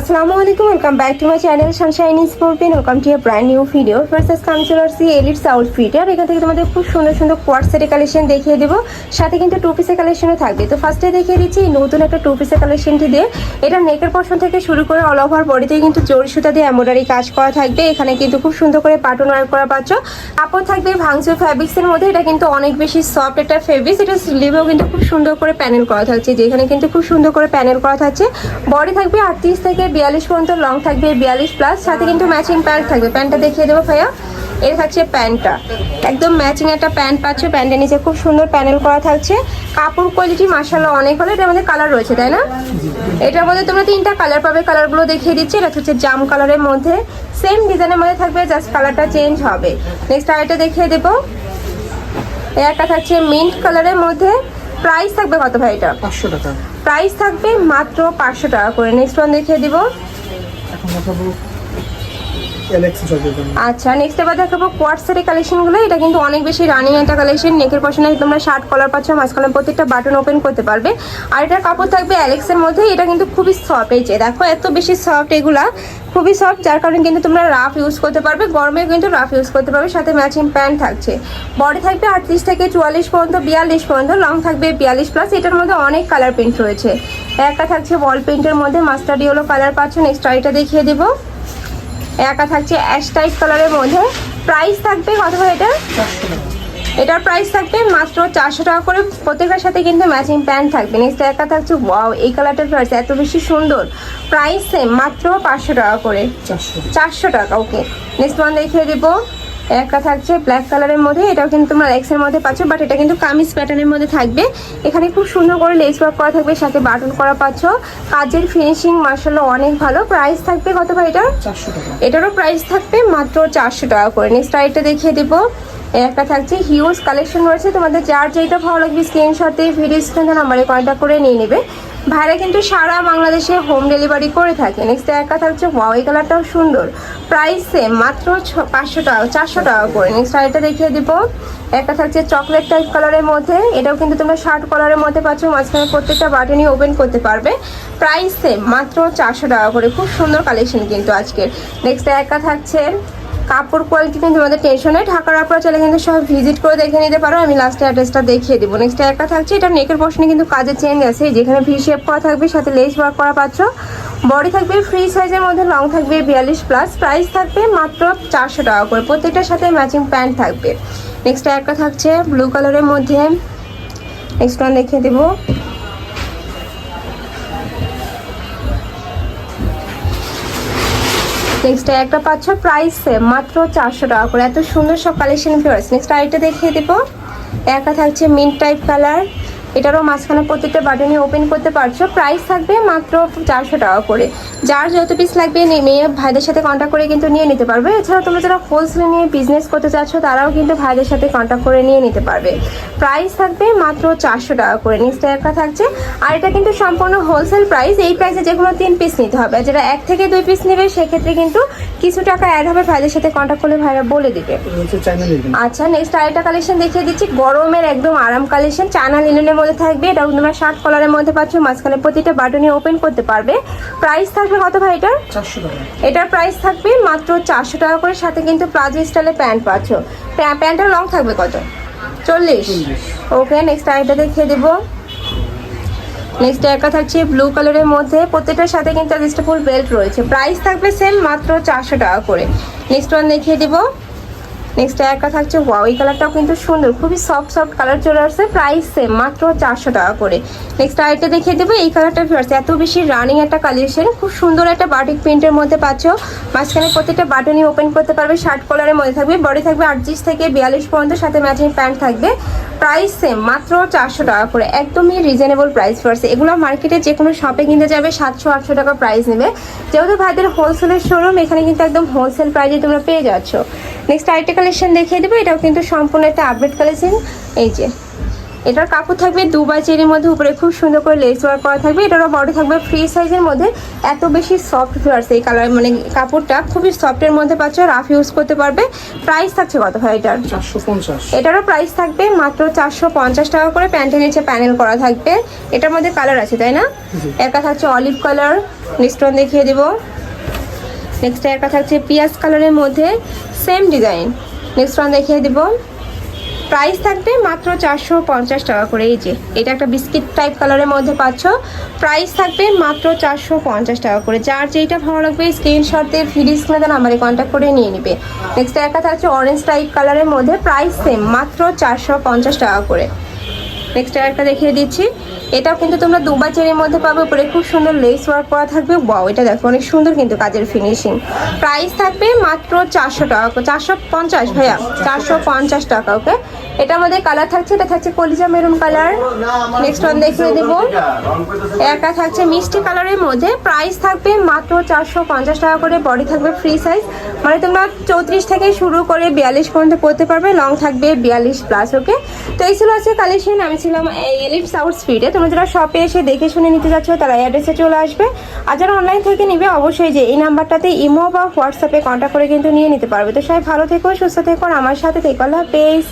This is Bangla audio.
আসসালামু আলাইকুম welcome back to my channel sunshine sporting welcome to a brand new video versus কামচুলার্সি elites outfit আর এখান থেকে তোমাদের খুব সুন্দর সুন্দর কোয়ার সেটের কালেকশন দেখিয়ে দেবো। সাথে কিন্তু টু পিসের কালেকশনও থাকবে। তো ফার্স্টে দেখিয়ে দিচ্ছি নতুন একটা টু পিসের কালেকশনটি দিয়ে। এটা নেকের পশন থেকে শুরু করে অল ওভার বডিতে কিন্তু জোর সুতা দিয়ে এমব্রয়ডারি কাজ করা থাকবে। এখানে কিন্তু খুব সুন্দর করে পাটন ওয়ার্ক করা পাচ্ছ। কাপড় থাকবে ভাঙচুর ফ্যাব্রিক্সের মধ্যে। এটা কিন্তু অনেক বেশি সফট একটা ফেব্রিক্স এটা স্লিভেও কিন্তু খুব সুন্দর করে প্যানেল করা থাকছে। যেখানে কিন্তু খুব সুন্দর করে প্যানেল করা থাকছে। বডি থাকবে আটত্রিশ থেকে বিয়াল্লিশ পর্যন্ত লং থাকবে, বিয়াল্লিশ প্লাস সাথে কিন্তু ম্যাচিং প্যান্ট থাকবে। প্যান্টটা দেখিয়ে দেবো ভাইয়া। এর থাকছে প্যান্টটা একদম ম্যাচিং একটা প্যান্ট পাচ্ছ প্যান্টের নিচে খুব সুন্দর প্যানেল করা থাকছে। কাপড় কোয়ালিটি মাসাল্লাহ অনেক হলো, এটার মধ্যে কালার রয়েছে, তাই না? এটার মধ্যে তোমরা তিনটা কালার পাবে কালারগুলো দেখিয়ে দিচ্ছি। এটা হচ্ছে জাম কালারের মধ্যে। সেম ডিজাইনের মধ্যে থাকবে জাস্ট কালারটা চেঞ্জ হবে। নেক্সট আরেকটা দেখিয়ে দেবো। একটা থাকছে মিন্ট কালারের মধ্যে। প্রাইস থাকবে কত ভাই এটা? পাঁচশো টাকা। প্রাইস থাকবে মাত্র পাঁচশো টাকা করে। নেক্সট ওয়ান দেখিয়ে দিব। এখন আচ্ছা নেক্সট এবার দেখাবো কোয়ার্টসের কালেকশনগুলো এটা কিন্তু অনেক বেশি রানিং একটা কালেকশন নেকের পশনে তোমরা শার্ট কলার পাচ্ছ, মাঝখানে প্রত্যেকটা বাটন ওপেন করতে পারবে। আর এটার কাপড় থাকবে অ্যালেক্সের মধ্যে। এটা কিন্তু খুবই সফট এই যে দেখো, এত বেশি সফট এগুলা। খুবই সফট যার কারণে কিন্তু তোমরা রাফ ইউজ করতে পারবে। গরমে কিন্তু রাফ ইউজ করতে পারবে। সাথে ম্যাচিং প্যান্ট থাকছে। বডি থাকবে আটত্রিশ থেকে চুয়াল্লিশ পর্যন্ত, বিয়াল্লিশ পর্যন্ত। লং থাকবে বিয়াল্লিশ প্লাস এটার মধ্যে অনেক কালার প্রিন্ট রয়েছে। একটা থাকছে ওয়াল প্রিন্টের মধ্যে। মাস্টার্ড ইয়েলো কালার পাচ্ছ। নেক্সট আইটা দেখিয়ে দেবো। একা থাকছে অ্যাশ টাইপ কালারের মধ্যে। প্রাইস থাকবে কত হয় এটা? এটার প্রাইস থাকবে মাত্র চারশো টাকা করে। প্রত্যেকটার সাথে কিন্তু ম্যাচিং প্যান্ট থাকবে। নেক্সট একা থাকছে ওয়াও এই কালারটার প্রাইস এত বেশি সুন্দর। প্রাইস সেম মাত্র পাঁচশো টাকা করে। চারশো চারশো টাকা ওকে নেক্সট ওয়ান দেখিয়ে দেবো। একটা থাকছে ব্ল্যাক কালারের মধ্যে এটাও কিন্তু তোমরা এক্সের মধ্যে পাচ্ছ বাট এটা কিন্তু কামিজ প্যাটার্নের মধ্যে থাকবে। এখানে খুব সুন্দর করে লেস ওয়ার্ক করা থাকবে সাথে বাটন করা পাচ্ছ। কাজের ফিনিশিং মার্শাল্লাহ অনেক ভালো। প্রাইস থাকবে কত ভাই এটা চারশো টাকা। এটারও প্রাইস থাকবে মাত্র চারশো টাকা করে। নেক্সট আইটা দেখিয়ে দেবো। একটা থাকছে হিউজ কালেকশন রয়েছে। তোমাদের যার যেটা ভালো লাগবে স্ক্রিনশট ভিডিও স্ক্রিনে নাম্বারে কন্ট্যাক্ট করে নিয়ে নেবে। ভাইরা কিন্তু সারা বাংলাদেশে হোম ডেলিভারি করে থাকে। নেক্সট একটা থাকছে ওয়াও এই কালারটাও সুন্দর। প্রাইস সেম মাত্র পাঁচশো টাকা, চারশো টাকা করে। নেক্সট আইটা দেখিয়ে দিব। একটা থাকছে চকলেট টাইপ কালারের মধ্যে। এটাও কিন্তু তোমরা শার্ট কালারের মধ্যে পাচ্ছ। মাঝখানে প্রত্যেকটা বাটনই ওপেন করতে পারবে। প্রাইস সেম মাত্র চারশো টাকা করে। খুব সুন্দর কালেকশন কিন্তু আজকের। নেক্সট একা থাকছে কাপড় কোয়ালিটি কিন্তু তোমাদের টেনশন নেই। ঢাকার আপনারা চলে কিন্তু সব ভিজিট করে দেখে নিতে পারো। আমি লাস্টে অ্যাড্রেসটা দেখিয়ে দেবো। নেক্সট একটা থাকছে। এটা নেকের পোর্শনে কিন্তু কাজের চেঞ্জ আছে। যেখানে ভি শেপ করা থাকবে, সাথে লেস ওয়ার্ক করা পাচ্ছ বডি থাকবে ফ্রি সাইজের মধ্যে লং থাকবে বিয়াল্লিশ প্লাস প্রাইস থাকবে মাত্র চারশো টাকা করে। প্রত্যেকটার সাথে ম্যাচিং প্যান্ট থাকবে। নেক্সট একটা থাকছে ব্লু কালারের মধ্যে। নেক্সট ওয়ান দেখিয়ে দেবো। নেক্সট একটা পাচ্ছ প্রাইস সেম মাত্র চারশো টাকা করে। এত সুন্দর সব কালেকশন ফেয়ার্স নেক্সট আরেকটা দেখিয়ে দেবো। একা থাকছে মিন্ট টাইপ কালার এটারও মাঝখানে প্রত্যেকটা বাটনে ওপেন করতে পারছ। প্রাইস থাকবে মাত্র চারশো টাকা করে। যার যত পিস লাগবে মেয়ে ভাইদের সাথে কন্ট্যাক্ট করে কিন্তু নিয়ে নিতে পারবে। এছাড়া তোমরা যারা হোলসেল নিয়ে বিজনেস করতে চাচ্ছ তারাও কিন্তু ভাইদের সাথে কন্ট্যাক্ট করে নিয়ে নিতে পারবে। প্রাইস থাকবে মাত্র চারশো টাকা করে। নেক্সট একটা থাকছে। আর এটা কিন্তু সম্পূর্ণ হোলসেল প্রাইস এই প্রাইসে যে কোনো তিন পিস নিতে হবে। যারা এক থেকে দুই পিস নেবে সেক্ষেত্রে কিন্তু কিছু টাকা অ্যাড হবে ভাইদের সাথে কন্ট্যাক্ট করলে ভাইরা বলে দিবে। আচ্ছা নেক্সট আরেকটা কালেকশন দেখিয়ে দিচ্ছি। গরমের একদম আরাম কালেকশন চায়না লিনেনের মধ্যে থাকবে। এটা তোমরা শার্ট কলারের মধ্যে পাচ্ছ। মাঝখানে প্রতিটা বাটনই ওপেন করতে পারবে। প্রাইস থাকবে কত ভাই এটার? এটার প্রাইস থাকবে মাত্র চারশো টাকা করে। সাথে কিন্তু প্লাজো স্টাইলে প্যান্ট পাচ্ছ। প্যা- প্যান্টের লং থাকবে কত? চল্লিশ। ওকে নেক্সট আইটা দেখিয়ে দেবো। নেক্সট একটা থাকছে ব্লু কালারের মধ্যে। প্রত্যেকটার সাথে কিন্তু অ্যাডজাস্টেবল বেল্ট রয়েছে। প্রাইস থাকবে সেম মাত্র চারশো টাকা করে। নেক্সট ওয়ান দেখিয়ে দেবো। নেক্সট একটা থাকছে ওয়াও এই কালারটাও কিন্তু সুন্দর, খুবই সফট সফট কালার চলে আসছে প্রাইস সেম মাত্র চারশো টাকা করে। নেক্সট আরেকটা দেখিয়ে দেবো, এই কালারটা ফিরছে এত বেশি রানিং একটা কালেকশন খুব সুন্দর একটা বাটিক প্রিন্টের মধ্যে পাচ্ছ। মাঝখানে প্রত্যেকটা বাটনই ওপেন করতে পারবে শার্ট কলারের মধ্যে থাকবে বডি থাকবে আটত্রিশ থেকে বিয়াল্লিশ পর্যন্ত, সাথে ম্যাচিং প্যান্ট থাকবে। প্রাইস সেম মাত্র চারশো টাকা করে, একদমই রিজনেবল প্রাইস পড়ছে এগুলো মার্কেটে যে কোনো শপে কিনতে যাবে, সাতশো, আটশো টাকা প্রাইস নেবে। যেহেতু ভাইদের হোলসেলের শোরুম এখানে কিন্তু একদম হোলসেল প্রাইসে তোমরা পেয়ে যাচ্ছ। নেক্সট আরেকটা কালেকশন দেখিয়ে দেবো। এটাও কিন্তু সম্পূর্ণ একটা আপডেট কালেকশন এই যে এটার কাপড় থাকবে দুবাই চেরির মধ্যে উপরে খুব সুন্দর করে লেস ওয়ার্ক করা থাকবে। এটারও বডি থাকবে ফ্রি সাইজের মধ্যে। এত বেশি সফট ফিলার্স এই কালার মানে কাপড়টা খুবই সফটের মধ্যে পাচ্ছ রাফ ইউজ করতে পারবে। প্রাইস থাকছে কত ভাই এটার? এটারও প্রাইস থাকবে মাত্র চারশো পঞ্চাশ টাকা করে। প্যান্টের নিচে প্যানেল করা থাকবে। এটার মধ্যে কালার আছে তাই না? একা থাকছে অলিভ কালার নেক্সট ওয়ান দেখিয়ে দেবো। নেক্সট একটা থাকছে পিঁয়াজ কালারের মধ্যে সেম ডিজাইন নেক্সট ওয়ান দেখিয়ে দেবো। প্রাইস থাকবে মাত্র চারশো পঞ্চাশ টাকা করে। এই যে, এটা একটা বিস্কিট টাইপ কালারের মধ্যে পাচ্ছ। প্রাইস থাকবে মাত্র চারশো পঞ্চাশ টাকা করে। যার যেটা ভালো লাগবে স্ক্রিনশট দিয়ে ভিডিও স্ক্রিনে নাম্বারে কন্ট্যাক্ট করে নিয়ে নিবে। নেক্সট একটা থাকছে অরেঞ্জ টাইপ কালারের মধ্যে প্রাইস সেম মাত্র চারশো পঞ্চাশ টাকা করে। নেক্সট একটা দেখিয়ে দিচ্ছি। এটাও কিন্তু তোমরা দুবার চেরির মধ্যে পাবে, উপরে খুব সুন্দর লেস ওয়ার্ক করা থাকবে। ওয়াও এটা দেখো, অনেক সুন্দর কিন্তু কাজের ফিনিশিং প্রাইস থাকবে মাত্র চারশো টাকা চারশো পঞ্চাশ, ভাইয়া? চারশো পঞ্চাশ টাকা, ওকে? এটা আমাদের কালার থাকছে, এটা থাকছে কলিজা মেরুন কালার নেক্সট ওয়ান দেখিয়ে দেবো। একটা থাকছে মিষ্টি কালারের মধ্যে। প্রাইস থাকবে মাত্র চারশো পঞ্চাশ টাকা করে বডি থাকবে ফ্রি সাইজ মানে তোমরা চৌত্রিশ থেকে শুরু করে বিয়াল্লিশ পর্যন্ত পড়তে পারবে লং থাকবে বিয়াল্লিশ প্লাস ওকে? তো এই ছিল আছে কালেকশন আমি ছিলাম এলিট সাউথ স্পিডে তোমরা যারা শপে এসে দেখে শুনে নিতে যাচ্ছ, তারা অ্যাড্রেসে চলে আসবে। আর যারা অনলাইন থেকে নিবে, অবশ্যই যে এই নাম্বারটাতে ইমো বা হোয়াটসঅ্যাপে কন্ট্যাক্ট করে কিন্তু নিয়ে নিতে পারবে। তো সবাই ভালো থেকো, সুস্থ থেকো আমার সাথে থেকো। আল্লাহ হাফেজ।